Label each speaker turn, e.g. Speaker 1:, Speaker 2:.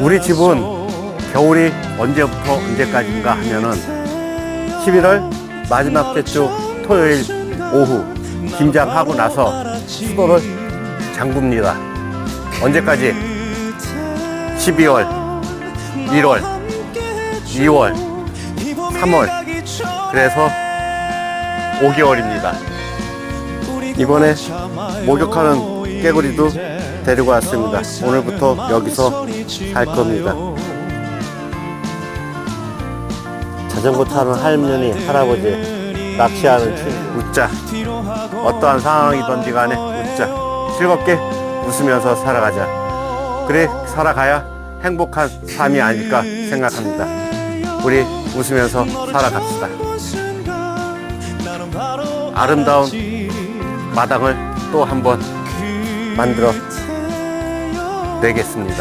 Speaker 1: 우리 집은 겨울이 언제부터 언제까지인가 하면은 11월 마지막 주 토요일 오후 김장하고 나서 수도를 잠굽니다. 언제까지? 12월, 1월, 2월, 3월. 그래서 5개월입니다. 이번에 목욕하는 깨구리도 데리고 왔습니다. 오늘부터 여기서 살 겁니다. 자전거 타는 할머니, 할아버지, 낚시하는 친구, 웃자. 어떠한 상황이든지 간에 웃자. 즐겁게 웃으면서 살아가자. 그래, 살아가야 행복한 삶이 아닐까 생각합니다. 우리 웃으면서 살아갑시다. 아름다운 마당을 또 한 번 만들어 내겠습니다.